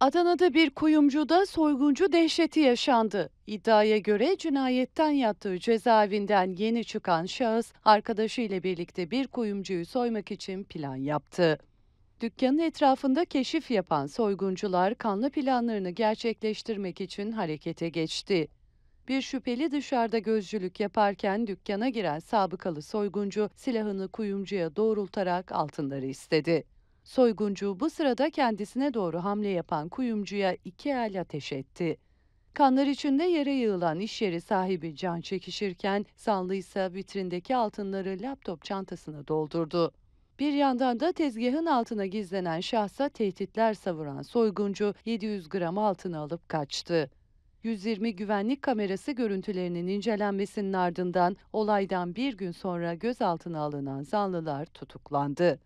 Adana'da bir kuyumcuda soyguncu dehşeti yaşandı. İddiaya göre cinayetten yattığı cezaevinden yeni çıkan şahıs arkadaşıyla birlikte bir kuyumcuyu soymak için plan yaptı. Dükkanın etrafında keşif yapan soyguncular kanlı planlarını gerçekleştirmek için harekete geçti. Bir şüpheli dışarıda gözcülük yaparken dükkana giren sabıkalı soyguncu silahını kuyumcuya doğrultarak altınları istedi. Soyguncu bu sırada kendisine doğru hamle yapan kuyumcuya iki el ateş etti. Kanlar içinde yere yığılan iş yeri sahibi can çekişirken Sanlı ise vitrindeki altınları laptop çantasına doldurdu. Bir yandan da tezgahın altına gizlenen şahsa tehditler savuran soyguncu 700 gram altını alıp kaçtı. 120 güvenlik kamerası görüntülerinin incelenmesinin ardından olaydan bir gün sonra gözaltına alınan zanlılar tutuklandı.